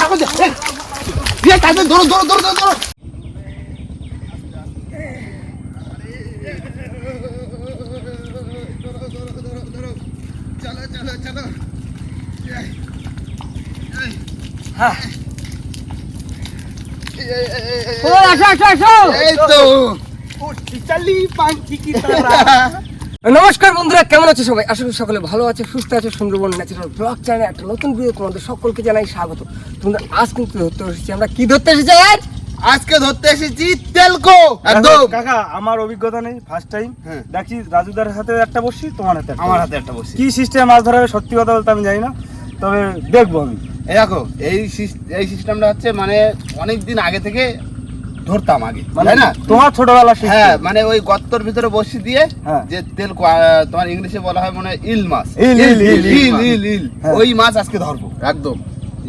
থাকো যে ইয়ে তাদের ধরো ধরো ধরো ধরো ধরো চলো চলো চলো ও আসো আসো আসো এই তো চালি পাখি কি নমস্কার বন্ধুরা কেমন আছে সবাই? আশা করি সকলে ভালো আছে সুস্থ আছে সুন্দরবন ন্যাচারাল ব্লগ চ্যানেলে একটা নতুন ভিডিও তোমাদের সকলকে জানাই স্বাগত। তোমরা আজ কিন্তু ধরতে এসেছি আমরা কি ধরতে এসেছি আজ? আজকে ধরতে এসেছি তেলকো একদম। কাকা আমার অভিজ্ঞতা নেই ফার্স্ট টাইম হ্যাঁ। দেখছি রাজুদার হাতে একটা বসছি তোমার হাতে আমার হাতে একটা বসে কি সিস্টেম মাছ ধরা হবে সত্যি কথা বলতে আমি জানি না তবে দেখব আমি। এই দেখো এই এই সিস্টেমটা হচ্ছে মানে অনেক দিন আগে থেকে ধরতাম আগে মানে তাই না? তোমার ছোটবেলা হ্যাঁ মানে ওই গর্তর ভিতরে বসি দিয়ে হ্যাঁ। যে তেল তোমার ইংলিশে বলা হয় মনে হয় ইল মাছ। ইল, ইল, ইল, ইল ইল মাছ। ইল ইল। ওই মাছ আজকে ধরবো। একদম।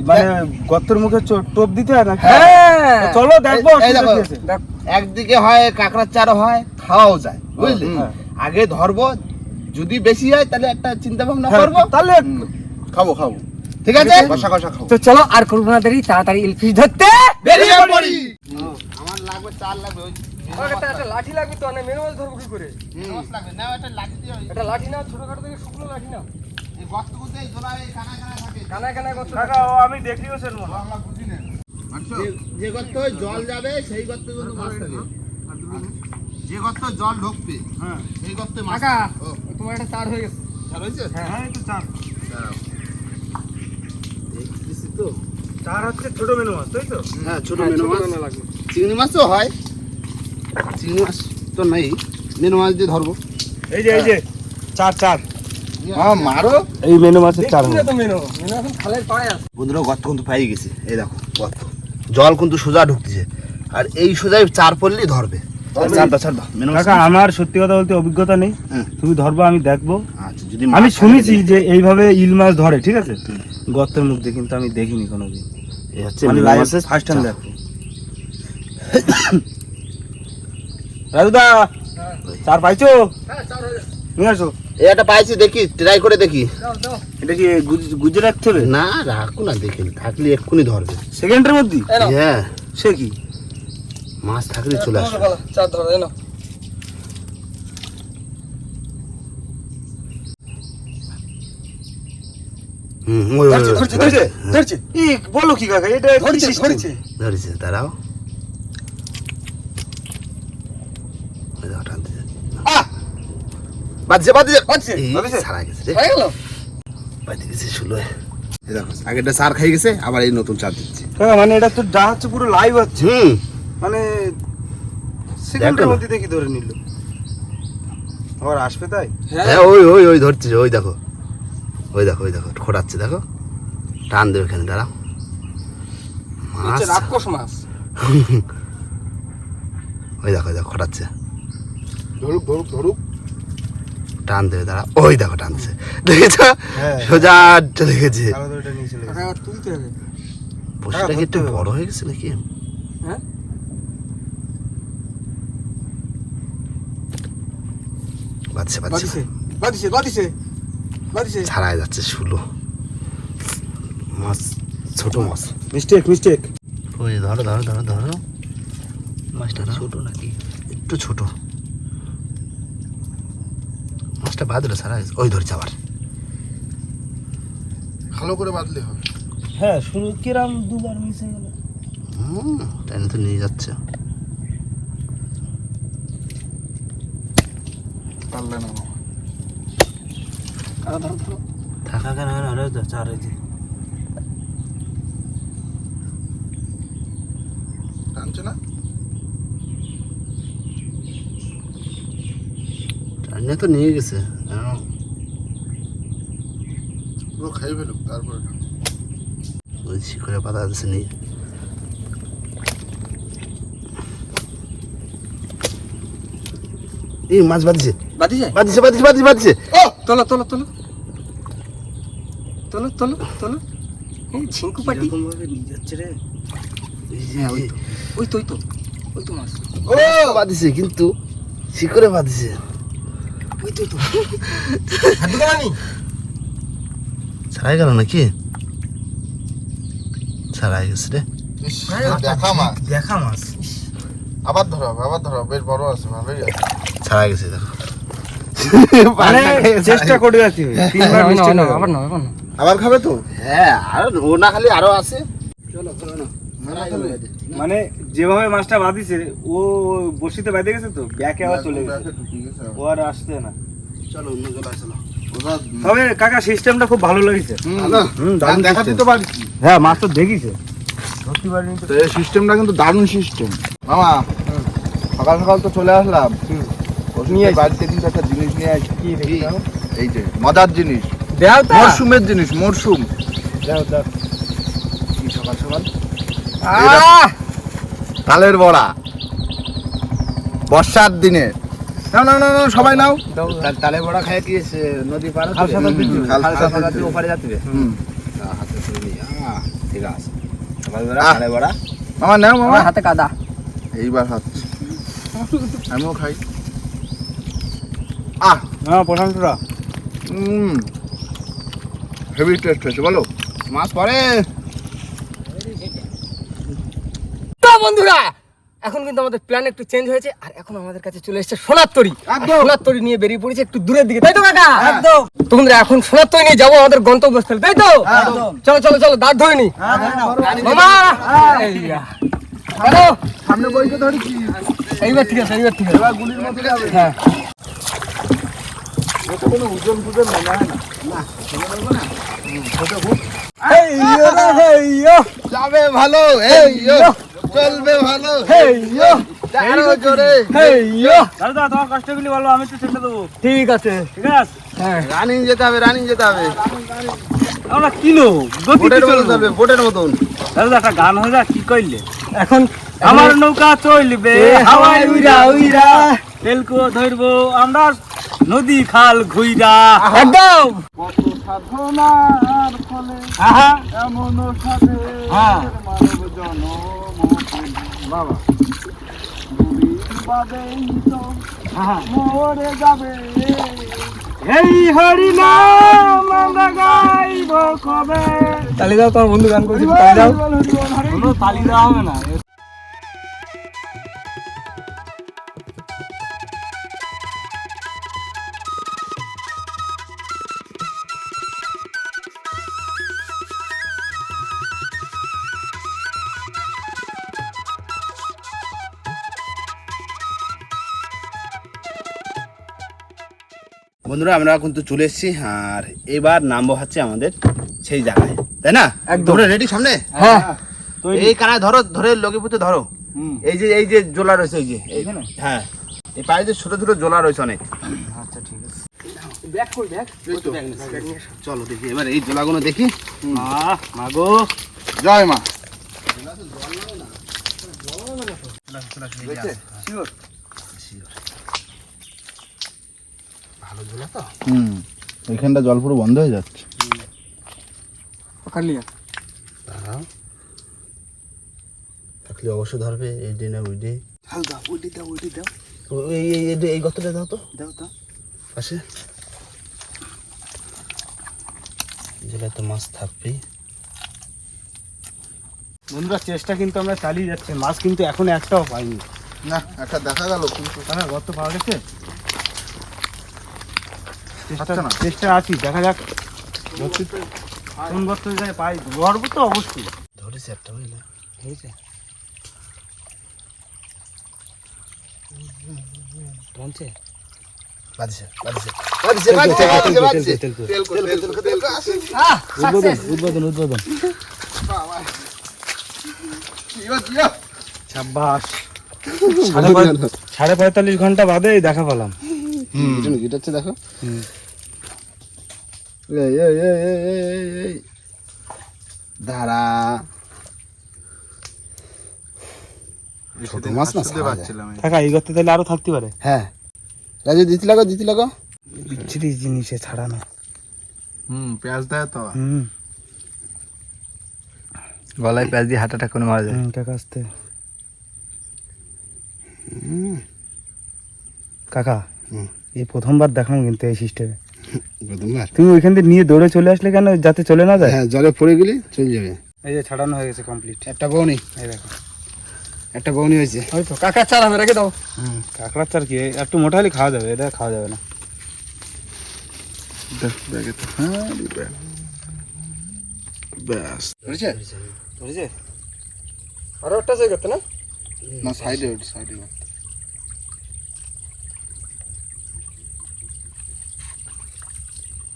মানে গর্তের মুখে টোপ দিতে হয় না হ্যাঁ। চলো দেখব একদিকে হয় কাঁকড়ার চারও হয় খাওয়াও যায় বুঝলি। আগে ধরবো যদি বেশি হয় তাহলে একটা চিন্তা ভাবনা করব। তাহলে খাব খাব। ঠিক আছে? কষা কষা খাব। তো চলো আর করব না দেরি তাড়াতাড়ি ইলফিশ ধরতে। বেরিয়ে পড়ি। আমার লাগবে চাল লাগবে ওই একটা লাঠি লাগবে তো না মাছ ধরবো কি করে? মাছ লাগবে না একটা লাঠি দিয়ে একটা লাঠি না ছোটখাটো থেকে শুকনো লাঠি না এই গর্ত করতে এই জোড়া এই কানা কানা থাকে। কানায় কানায় কত কাকা ও আমি মনে হয়। যে- যে গর্ত জল যাবে সেই গর্তে মাছ থাকে। যে গর্ত জল ঢুকবে হ্যাঁ। সেই গর্তে মাছ কাকা তোমার একটা চার হয়ে গেছে। হয়েছে? হ্যাঁ। এই তো চার। তো। চার হচ্ছে ছোট মেনু মাছ তাই তো? হ্যাঁ ছোট হ্যাঁ, মেনু মাছ। মেনু লাগবে। চিংড়ি মাছও হয়। চিংড়ি মাছ তো নেই। মেনু মাছ দিয়ে ধরবো। এই যে এই যে চার চার। হ্যাঁ মারো। এই মেনু মাছের চার দেখছি না তো মেনু। মেনু এখন খালের পাড়ে আছে। বন্ধুরা গর্ত কিন্তু পাই গেছে। এই দেখো গর্ত। জল কিন্তু সোজা ঢুকতেছে আর এই সোজাই চার পড়লেই ধরবে। চারটা চারটা মেনু মাছ। কাকা আমার সত্যি কথা বলতে অভিজ্ঞতা নেই। হ্যাঁ। তুমি ধরবো আমি দেখব। আচ্ছা যদি আমি শুনেছি যে এইভাবে ইল মাছ ধরে ঠিক আছে? গর্তের মধ্যে কিন্তু আমি দেখিনি কোনোদিন। এই হচ্ছে ফার্স্ট টাইম। রাজুদা চার পাইছো? হ্যাঁ হয়ে নিয়ে আসো। একটা পাইছি দেখি ট্রাই করে দেখি। দাও দাও। এটা কি গুজে রাখতে হবে না রাখো না দেখি থাকলে এক্ষুনি ধরবে। সেকেন্ডের মধ্যে? হ্যাঁ। সে কি? মাছ থাকলে চলে আসবে চার ধরো। ধরছে বলো কি কাকা এটা ধরছে, ধরছে। ধরেছে দাঁড়াও ওই দেখো, টানতেছে। আহ! বাজছে, বাজছে। বাজছে। ছাড়া গেছে রে। বাজে গেছে। এই দেখো, আগেরটা চার খাই গেছে আবার এই নতুন চার দিচ্ছে। কাকা মানে এটা তো যা হচ্ছে পুরো লাইভ হচ্ছে। হুম। মানে সেকেন্ডের মধ্যে দেখি ধরে নিল। আবার আসবে তাই? হ্যাঁ ওই ওই ওই ধরছে ওই দেখো। ওই দেখো ওই দেখো খোটাচ্ছে দেখো। টান দেবে এখানে দাঁড়াও। মাছ। রাক্ষস মাছ। ওই দেখো ওই দেখো খোটাচ্ছে ধরুক ধরুক ধরুক। টান দেবে দাঁড়া। ওই দেখো টানছে। দেখেছ হ্যাঁ। সোজা চলে গেছে। বসিটা কি একটু বড় হয়ে গেছে নাকি? হ্যাঁ? ছাড়াই যাচ্ছে শুলো। মাছ ছোট মাছ। মিস্টেক মিস্টেক ওই ধরো ধরো ধরো ধরো। মাছটা ছোট নাকি? একটু ছোট। মাছটা বাঁধলো সারা গেছে। ওই ধরছে আবার ভালো করে বাঁধলে হবে। হ্যাঁ শুরু কিরাম দুবার মিশে গেল। হুম তো নিয়ে যাচ্ছে। পারলে না। ধরো ধরো থাকা কেন? আরে চার হয়েছে টানছে না টাইনে তো নিয়ে গেছে। পুরো খাই ফেলুক তারপরে ওই শিখরে পাতা আছে নিয়ে। এই মাছ বাঁধছে। বাদিছে বাঁধছে বাঁধছে বাঁধছে বাঁধছে। ও তোলো তোলো তোলো। তোলো তোলো তোলো। এই ঝিঙ্কু পাটি। নিয়ে যাচ্ছে রে? হ্যাঁ, ওই তো ওই তো ওই তো মাছ। ও বাঁধছে কিন্তু শিখরে বাঁধছে। ওই তো। ছাড়াই গেল নাকি? ছাড়া গেছে রে। দেখা মাছ। দেখা মাছ। আবার ধরো আবার ধরো বেশ বড় আছে ভালোই আছে। ছাড়া গেছে দেখো। মানে চেষ্টা করে যাচ্ছি তিনবার হয়ে গেল। আবার না আবার না। আবার খাবে তো? হ্যাঁ আর ও না খালি আরও আছে। মানে যেভাবে মাছটা বাঁধিছে ও বসিতে বেঁধে গেছে তো ব্যাকে আবার চলে গেছে। ও আর আসছে না। চলো অন্য জল আসলো তবে কাকা সিস্টেমটা খুব ভালো লেগেছে। হুম, দারুণ দেখা system। দিতে পারছি। হ্যাঁ মাছ তো দেখিছে। তো তো সিস্টেমটা কিন্তু দারুণ সিস্টেম। মামা সকাল সকাল তো চলে আসলাম। নিয়ে বাড়িতে কিন্তু একটা জিনিস নিয়ে আসি? এই যে মজার জিনিস। মরশুমের জিনিস মরশুম দাও দাও। সকাল সকাল? আহ! তালের বড়া। বর্ষার দিনে। নাও নাও নাও সবাই নাও। তালে বড়া খায় কি নদী পার হতে ওপারে হাতে আহ, ঠিক আছে। তালে বড়া। মামা নাও মামা। হাতে কাদা। এইবার হচ্ছে আমিও খাই। আহ। হ্যাঁ প্রশান্তরা হুম। হেভি টেস্ট হয়েছে বলো। মাছ পরে তো বন্ধুরা! এখন কিন্তু আমাদের প্ল্যান একটু চেঞ্জ হয়েছে আর এখন আমাদের কাছে চলে এসেছে সোনার তরি। সোনার তরি নিয়ে বেরিয়ে পড়েছে একটু দূরের দিকে তাই তো কাকা? একদম। তো বন্ধুরা এখন সোনার তরি নিয়ে যাব আমাদের গন্তব্যস্থলে তাই তো? চলো চলো চলো দাঁত ধরে নি। মামা! এই যা। চলো সামনে ধরেছি। এইবার ঠিক আছে এইবার ঠিক আছে। এবার গুলির মতো যাবে। হ্যাঁ। কোনো ওজন ফুজন মনে হয় না? এই ইয়ো রে, এই ইয়ো, যাবে ভালো এই ইয়ো, চলবে ভালো। এই ইয়ো, আরও জোরে। এই ইয়ো। দাদা তোমার কষ্টগুলি বলো আমি তো চেষ্টা দেবো। ঠিক আছে। ঠিক আছে? হ্যাঁ। রানিং যেতে হবে রানিং যেতে হবে। আমরা কিনো? গতি বোটের মতন চলবে বোটের মতন। দাদা একটা গান হয়ে যা কি কইলে? এখন আমার নৌকা চলবে হাওয়াই উইরা উইরা তেলকো ধরবো আমরা নদী খাল ঘুইরা। একদম। কত সাধনার ফলে এমন সাধে হ্যাঁ। মানব জনম বাবা। মরে যাবে এই হরি নাম আমরা গাইব কবে? তালি দাও তোমার বন্ধু গান করছিল তালি দাও। তালি দেওয়া হবে না। বন্ধুরা আমরা কিন্তু চলে এসেছি আর এবার নামবো হচ্ছে আমাদের সেই জায়গায়। তাই না? একদম। তোমরা রেডি সামনে? হ্যাঁ। এই কানায় ধরো ধরে লগিপুতে ধরো। এই যে এই যে জোলা রয়েছে এই যে এইখানে? হ্যাঁ। এই পায়ে যে ছোট ছোট জোলা রয়েছে অনেক। আচ্ছা ঠিক আছে। ব্যাক কই ব্যাক চলো দেখি এবার এই জোলাগুলো দেখি। আহ মাগো জয় মা। জোলা তো হুম ওইখানটা জল পুরো বন্ধ হয়ে যাচ্ছে। থাকলে অবশ্যই ধরবে এই ডে না ওই ডে। হাল দাও ওইটি দাও ওইটি দাও। এই এই এই এই গতটা দাও তো। দাও তো পাশে। জেলায় তো মাছ থাকবেই। বন্ধুরা চেষ্টা কিন্তু আমরা চালিয়ে যাচ্ছি। মাছ কিন্তু এখন একটাও পাইনি। না একটা দেখা গেল কিন্তু। কাকা গর্ত পাওয়া গেছে? চেষ্টা আছি দেখা যাক। কোন যায় পাই। তো অবশ্যই। ধরেছে একটা বুঝলে? হয়েছে পৌঁছে বাদিছে বাদিছে বাদিছে বাদিছে বাদিছে বাদিছে তেল তেল তেল তেল করে আসে আহ উদ্বোধন উদ্বোধন উদ্বোধন। সাড়ে পঁয়তাল্লিশ ঘণ্টা বাদে দেখা পেলাম। এটা গিটারছে দেখো? হুম। এই এই এই এই এই এই এই দাঁড়া। ছোট মাছ না শুনতে পাচ্ছিলাম এই। কাকা এই গর্তে তাহলে আরও থাকতে পারে। হ্যাঁ। রাজু দিতে লাগো দিতে লাগো। বিচ্ছিরি জিনিসে ছাড়ানো। হুম পেঁয়াজ দেয় তো। হুম। গলায় পেঁয়াজ দিয়ে হাঁটাটা করে মারা যায় হুম, কাকা আসতে। কাকা হুম। এই প্রথমবার দেখলাম কিন্তু এই সিস্টেমে তুমি ওইখান থেকে নিয়ে দৌড়ে চলে আসলে কেন? যাতে চলে না যায়? হ্যাঁ জলে পড়ে গেলে চলে যাবে। এই যে ছাড়ানো হয়ে গেছে কমপ্লিট একটা বউনি এই দেখো। একটা বউনি হয়েছে। হয়তো কাকার চার হবে রেখে দাও। কাঁকড়ার চার কি? একটু মোটা হলে খাওয়া যাবে এটা খাওয়া যাবে না। হ্যাঁ ব্যাস। ধরেছে? বুঝেছে আরও একটা জায়গা করতে না? না সাইডে সাইডে আচ্ছা বুঝেছে ঠিক করে রয়েছে দেখো, আস্তে দেখো, আস্তে দেখো। আস্তে আস্তে আস্তে আস্তে চলো চলো চলো নাও ধরো ধরো ধরো ধরো ছড়াও ধরে দুটো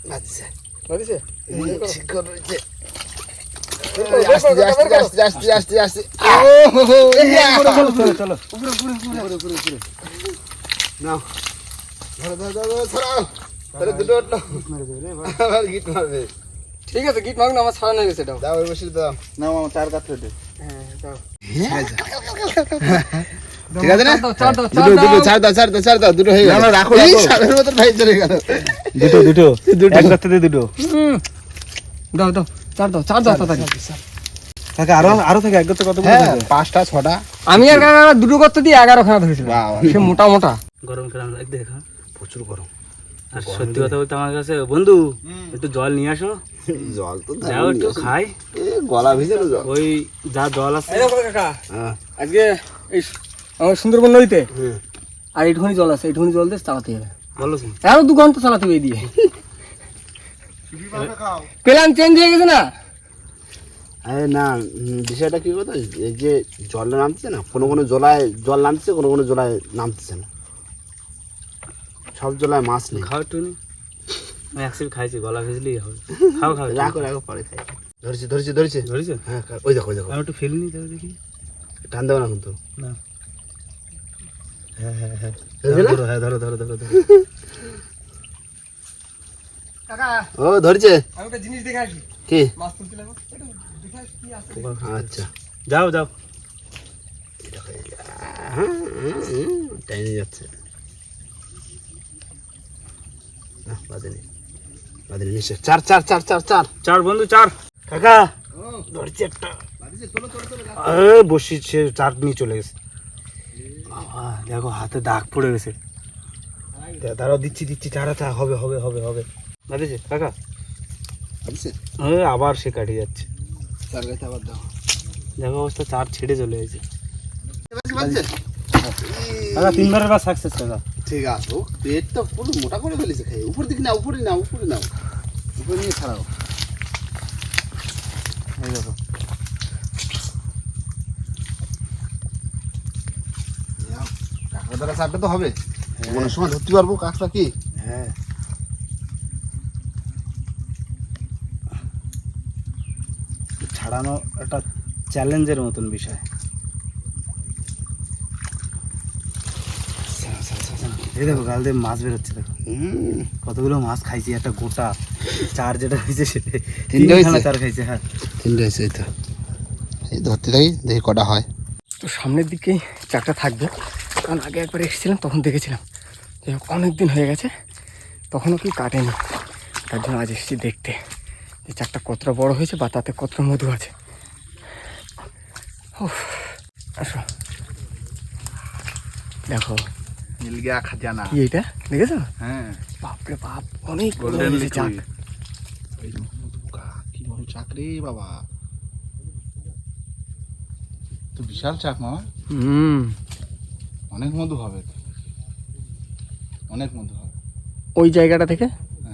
উঠল আবার গিট মারবে ঠিক আছে গিট মাগ না আমার ছাড়ানো হয়ে গেছে দাও ওই বসে দাও না মামা চার কাছে দে হ্যাঁ দাও ঠিক আছে না? চার দাও চার দুটো দুটো ছাড় দাও ছাড় দাও ছাড় দাও দুটো হয়ে গেল। রাখো, এই মতন ভাই চলে গেল। দুটো দুটো। দুটো। এক করতে দুটো। হুম। দাও দাও চার দাও চার দাও তাড়াতাড়ি। থাকে আরও আরও থাকে এক করতে কত হ্যাঁ পাঁচটা ছটা। আমি আর কাকা দুটো করতে দিয়ে এগারো খানা ধরেছিলাম সে মোটা মোটা। গরম দেখা প্রচুর গরম। আর সত্যি কথা বলতে আমার কাছে বন্ধু একটু জল নিয়ে আসো। জল তো যাও একটু খাই। গলা ভিজে ওই যা জল আছে। কাকা। হ্যাঁ। আজকে এই আমার সুন্দরবন নদীতে? হুম। আর এইটুখানি জল আছে এইটুখানি জল দিয়ে চালাতে হবে। আরও দু ঘণ্টা চালাতে হবে এই দিয়ে প্ল্যান চেঞ্জ হয়ে গেছে না? আরে না বিষয়টা কি কথা এই যে জল নামছে না কোনো কোনো জলায় জল নামছে কোনো কোনো জলায় নামতেছে না। সব জলায় মাছ নেই। খাও একটু নি। আমি একসিপ খাইছি গলা ভিজলেই হবে। খাও খাও। রাখো রাখো পরে খাই। ধরেছি ধরেছি ধরেছি। ধরেছো? হ্যাঁ ওই দেখো ওই দেখো। আমি একটু ফেলে নিই তবে দেখি। টান দেবো না কিন্তু। না। হ্যাঁ হ্যাঁ হ্যাঁ ধরো হ্যাঁ ধরো ধরো ধরো। ধরো ও ধরেছে। আমি একটা জিনিস দেখে আসি। কি? মাছ তুলতে লাগবো। একটু দেখে আসি কি আছে। আচ্ছা। যাও যাও। টাইমে যাচ্ছে। না বাদে নেই বাদে নেই নিশ্চয় চার চার চার চার চার। চার বন্ধু চার। কাকা ধরছি একটা। এ সে চার নিয়ে চলে গেছে। দেখো হাতে দাগ পড়ে গেছে। দাঁড়াও দিচ্ছি দিচ্ছি চারা চা হবে হবে হবে হবে। বাজেছে কাকা? এ আবার সে কাটিয়ে যাচ্ছে। আবার দাও দেখো অবস্থা চার ছেড়ে চলে গেছে। কাকা তিনবারের বার সাকসেস কাকা। ঠিক আছে ও পেট তো পুরো মোটা করে ফেলেছে খাই। উপর দিকে না উপরে না উপরে নাও। উপরে নিয়ে ছাড়াও। এই দেখো। দ্বারা চাপটা তো হবে। কোনো সময় ধরতে পারব কাঁকড়া কি? হ্যাঁ। ছাড়ানো একটা চ্যালেঞ্জের মতন বিষয়। এই দেখো গাল দিয়ে মাছ বেরোচ্ছে দেখো। কতগুলো মাছ খাইছি একটা গোটা চার যেটা হয়েছে সেটা তিনখানা চার খাইছে হ্যাঁ। তিনটে হয়েছে এই তো। এই ধরতে থাকি দেখি কটা হয়। তো সামনের দিকেই চারটা থাকবে। কারণ আগে একবার এসেছিলাম তখন দেখেছিলাম। হোক অনেক দিন হয়ে গেছে তখনও কি কাটেনি। তার জন্য আজ এসেছি দেখতে। যে চারটা কতটা বড় হয়েছে বা তাতে কতটা মধু আছে। উফ, আসো। দেখো। মিল গিয়া খাজানা। কি এটা? দেখেছ? হ্যাঁ। বাপরে বাপ অনেক গোল্ডেন চাক। কি বড় বাবা। তো বিশাল চাক মামা। হুম। অনেক মধু হবে। অনেক মধু হবে। ওই জায়গাটা থেকে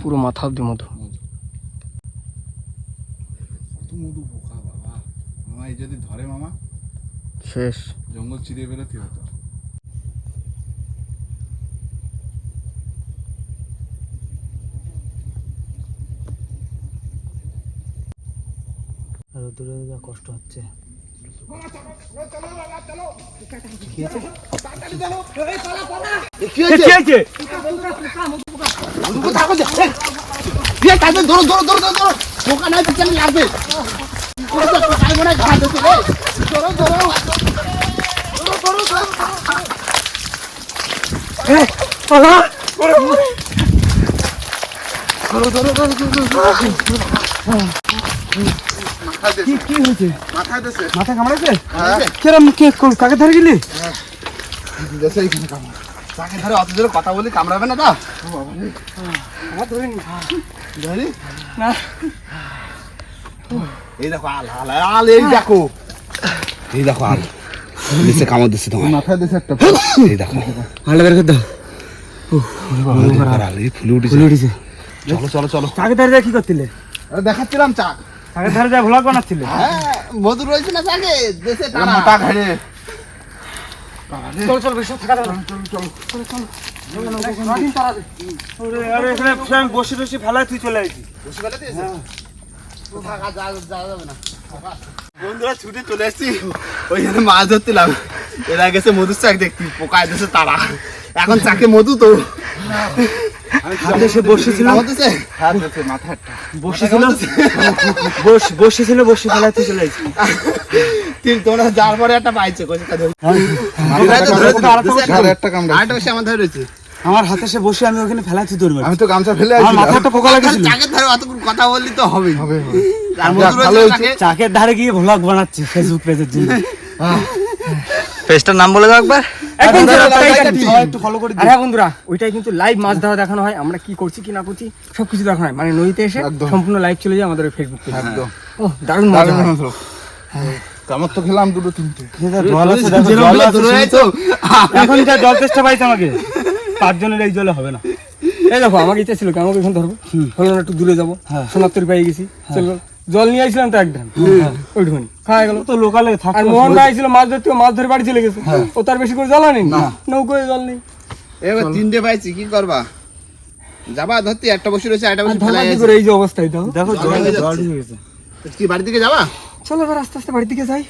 পুরো মাথা অব্দি মধু। মধু কত মধু বোকা বাবা। মামা এই যদি ধরে মামা শেষ। জঙ্গল চিরিয়ে বেরোতে হতো। রোদ্দুরে যা কষ্ট হচ্ছে। ধরো ধরো ধরো ধরো ধরো। পোকা নাই তো কেন লাগবে? হয় ঘা দিচ্ছে, এই, ধরো ধরো। মাথায় দেছে কি হয়েছে? মাথায় দেছে মাথা কামড়াচ্ছে হ্যাঁ। কেরম কে কাকে ধরে গেলি? কামড়। তাকে ধরে অত জোরে কথা বলি কামড়াবে না তো? আমার ধরিনি ধরি না? এই দেখো আল আল আল এই দেখো। এই দেখো আল। দিচ্ছে কামড় দিচ্ছে তোমার মাথায় একটা। এই দেখো। আলাদা বের করে দাও। এই ফুলে উঠেছে। চলো চলো চলো। চাকের ধারে যা কি করছিলে দেখাচ্ছিলাম চাক। চাকের ধারে যা ভ্লগ বানাচ্ছিলে? হ্যাঁ মধু রয়েছে না দেশে মোটা ঘাড়ে। চলো চলো বেশি থাকা। চলো চলো চলো বসে ফেলায় তুই চলে আসছি বন্ধুরা ছুটে চলে এসেছি। ওইখানে মাছ ধরছিলাম এরা গেছে মধুর চাক দেখতে পোকায় দিয়েছে তারা। এখন চাকে মধু তো। হাতে সে বসেছিল বস বসেছিল বসে চলে তোমরা যার পরে একটা পাইছে বেশি আমার রয়েছে। আমার হাতে সে বসে আমি ওখানে ফেলাচ্ছি দৌড় আমি তো গামছা ফেলে আমার মাথায় একটা পোকা লাগেছিল। চাকের ধারে অতক্ষণ কথা বললি তো হবে। চাকে। চাকের ধারে গিয়ে ভ্লগ বানাচ্ছি ফেসবুক পেজের জন্য। পেজটার নাম বলে দাও একবার। একদম দাদা, চলো, দাদা, তাই দাদা, কাটি। দাদা, একটু ফলো করে আর হ্যাঁ বন্ধুরা ওইটাই কিন্তু লাইভ মাছ ধরা দেখানো হয় আমরা কি করছি কি না করছি সবকিছু দেখানো হয়। মানে নদীতে এসে সম্পূর্ণ লাইভ চলে যায় আমাদের ফেসবুক একদম। ও দারুণ মজা হয়। আমার তো খেলাম দুটো তিনটে। এখন যা জল চেষ্টা পাইছে আমাকে পাঁচজনের এই জলে হবে না। এই দেখো আমাকে ইচ্ছা ছিল আমাকে এখানে ধরবো। হলো না একটু দূরে যাব। সোনার তরি পেয়ে গেছি। চলো। জল নিয়ে আইছিলাম তো একদম ওইটুকুনি। খাওয়া গেল। তো লোকালে আর মোহন ভাই ছিল মাছ ধরতে মাছ ধরে বাড়ি চলে গেছে। ও তার বেশি করে জল আনি নৌকোয় জল নেই। এবার তিনটে পাইছি কি করবা? যাবা ধরতে একটা বসে রয়েছে একটা বসে ফেলা ফেলাই করে? এই যে অবস্থায় দেখো দেখো জল হয়ে যাচ্ছে। হয়ে গেছে কি বাড়ি দিকে যাবা? চলো এবার আস্তে আস্তে বাড়ি দিকে যাই।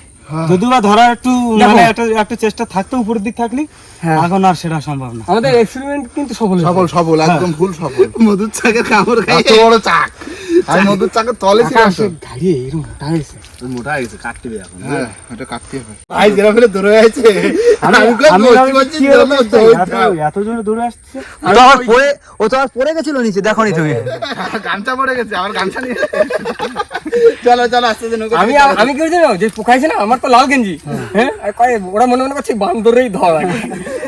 যদিও বা ধরা একটু মানে একটা একটা চেষ্টা থাকতো উপরের দিক থাকলি হ্যাঁ। এখন আর সেটা সম্ভব না। আমাদের এক্সপেরিমেন্ট কিন্তু সফল। সফল সফল একদম ফুল সফল। মধুর চাকের কামড় খাই এত বড় চাক। আমি মধুর চাকের তলে ছিলাম দাঁড়িয়ে এরকম হয়েছে মোটা হয়ে গেছে কাটতে এখন হ্যাঁ এটা কাটতে হবে। ভাই যেরকম ফেলে দৌড়ে আছে। আমি কই আমি বসছি, ভাবছি বসছি, কি দৌড়, অবস্থা? দৌড়, এত- দৌড়। দৌড়ে আসছে? ও তো পড়ে ও তো আবার পড়ে গেছিল নিচে দেখো নি তুমি। গামছা পড়ে গেছে আমার গামছা নিয়ে চলো চলো আস্তে আস্তে আমি আমি কি জানো যে পোকাইছে না আমার তো লাল গেঞ্জি। হ্যাঁ। আর কয় ওরা মনে মনে করছে বান্দরেই ধর।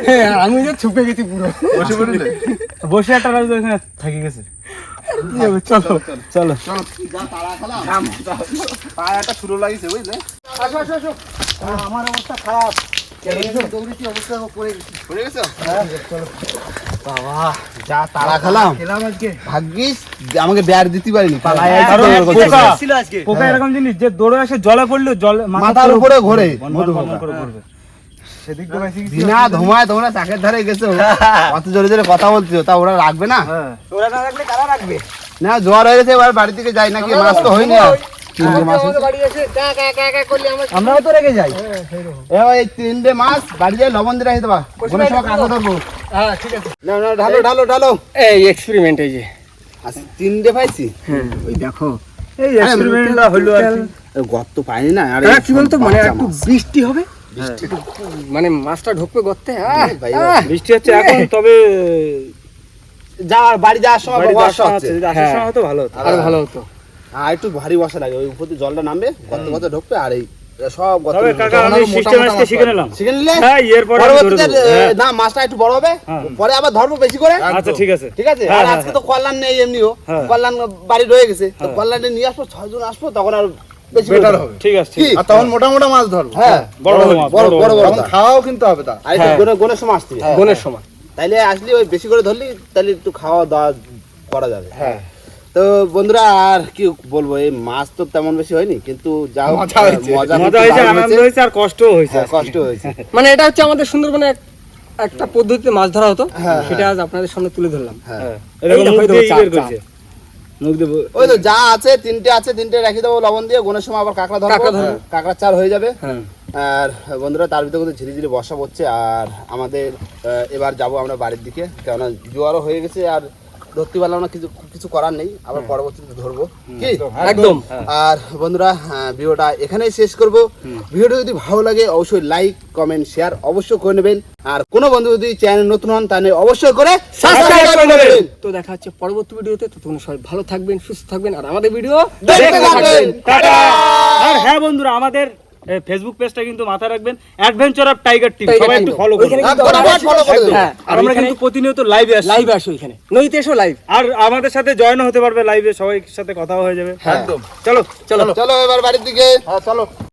হ্যাঁ। আমি যে ছুপে গেছি পুরো। বসে বসে একটা রাজ থাকি গেছে। চলো। চলো শুরু লাগিয়েছে বুঝলে? আমার অবস্থা খারাপ। আমাকে বেয়ার দিতে পারিনি পালায় কারণ আইছি দৌড় করতে। পোকা পোকা এরকম জিনিস যে দৌড়ে আসে জলে পড়লে জল মাথার উপরে ঘোরে। বিনা ধোঁয়ায় তোমরা চাকের ধারে গেছো অত জোরে জোরে কথা বলছো তা ওরা রাখবে না? হ্যাঁ। ওরা না রাখলে কারা রাখবে? না জ্বর হয়ে এবার বাড়ি থেকে যাই নাকি? মাছ তো হয়নি আর। তিনটে মাছ হয়েছে। বাড়ি এসে কা কা কা কা করলে আমার আমরাও তো রেগে যাই। এই তিনটে মাছ বাড়ি যাই লবণ দিয়ে রাখি দেবা কোনো সময় কাঁকো ধরবো হ্যাঁ ঠিক আছে। না না ঢালো ঢালো ঢালো। এই এক্সপেরিমেন্ট এই যে। আচ্ছা তিনটে পাইছি? হ্যাঁ। ওই দেখো। এই এক্সপেরিমেন্টটা হলো আর কি। গর্ত পাইনি না আর কি বলতো মানে একটু বৃষ্টি হবে? একটু মানে মাছটা ঢুকবে গর্তে বৃষ্টি হচ্ছে এখন তবে যাওয়ার বাড়ি যাওয়ার সময় বর্ষা হচ্ছে। আসার হ্যাঁ। সময় ভালো হতো। আরও ভালো হতো। আর একটু ভারী বর্ষা লাগে ওই উপর জলটা নামবে গর্ত গর্ত ঢুকবে আর এই সব গর্ত তবে কাকা আমি সিস্টেম আজকে শিখে নিলাম। শিখে নিলে হ্যাঁ এর পরে হ্যাঁ। না মাছটা একটু বড় হবে হ্যাঁ। পরে আবার ধরবো বেশি করে। আচ্ছা ঠিক আছে। ঠিক আছে? হ্যাঁ, আর হ্যাঁ, আজকে তো কল্যাণ নেই এমনিও। হ্যাঁ। কল্যাণ বাড়ি রয়ে গেছে। তো কল্যাণে নিয়ে আসব ছয়জন আসব তখন আর বেশি বেটার হবে। ঠিক আছে আর তখন মোটা মোটা মাছ ধরবো। হ্যাঁ বড় বড় বড় বড় বড় বড় তখন তা। খাওয়াও কিন্তু হবে তা আর একটু হ্যাঁ। গুনে গুনে সময় আসতে হবে। সময়। তাইলে আসলে ওই বেশি করে ধরলি তাহলে একটু খাওয়া দাওয়া করা যাবে। হ্যাঁ। তো বন্ধুরা আর কি বলব এই মাছ তো তেমন বেশি হয়নি কিন্তু যা মজা হয়েছে। মজা মজা আনন্দ হয়েছে আর কষ্টও হয়েছে হ্যাঁ, কষ্ট হয়েছে। মানে এটা হচ্ছে আমাদের সুন্দরবনে একটা পদ্ধতিতে মাছ ধরা হতো। সেটা আজ আপনাদের সামনে তুলে ধরলাম। হ্যাঁ। মুখ এই দিয়ে দেখো, ই বের চাপ, করছে মুখ দিয়ে ব- ওই তো যা আছে তিনটে আছে তিনটে রেখে দেবো লবণ দিয়ে গোনের সময় আবার কাঁকড়া ধরবো। কাঁকড়া চাল কাঁকড়া চার হয়ে যাবে। হ্যাঁ। আর বন্ধুরা তার ভিতরে কিন্তু ঝিরিঝিরি বর্ষা পড়ছে আর আমাদের এবার যাব আমরা বাড়ির দিকে কেননা জোয়ারও হয়ে গেছে আর ধরতে পারলাম না কিছু কিছু করার নেই আবার পরবর্তীতে ধরবো। কি? একদম আর বন্ধুরা ভিডিওটা এখানেই শেষ করব। ভিডিওটা যদি ভালো লাগে অবশ্যই লাইক কমেন্ট শেয়ার অবশ্যই করে নেবেন। আর কোনো বন্ধু যদি চ্যানেল নতুন হন তাহলে অবশ্যই করে সাবস্ক্রাইব করে নেবেন। তো দেখা হচ্ছে পরবর্তী ভিডিওতে। ততক্ষণ সবাই ভালো থাকবেন সুস্থ থাকবেন। আর আমাদের ভিডিও দেখতে থাকবেন। টাটা! আর হ্যাঁ বন্ধুরা আমাদের ফেসবুক পেজটা কিন্তু মাথায় রাখবেন অ্যাডভেঞ্চার অফ টাইগার টিম সবাই একটু ফলো করুন। হ্যাঁ, আর আমরা কিন্তু প্রতিনিয়ত লাইভ আসি লাইভ আসি এখানে নইতে এসো লাইভ আর আমাদের সাথে জয়েন হতে পারবে লাইভে সবাই সাথে কথা হয়ে যাবে। হ্যাঁ। একদম। চলো। চলো চলো এবার বাড়ির দিকে। হ্যাঁ চলো।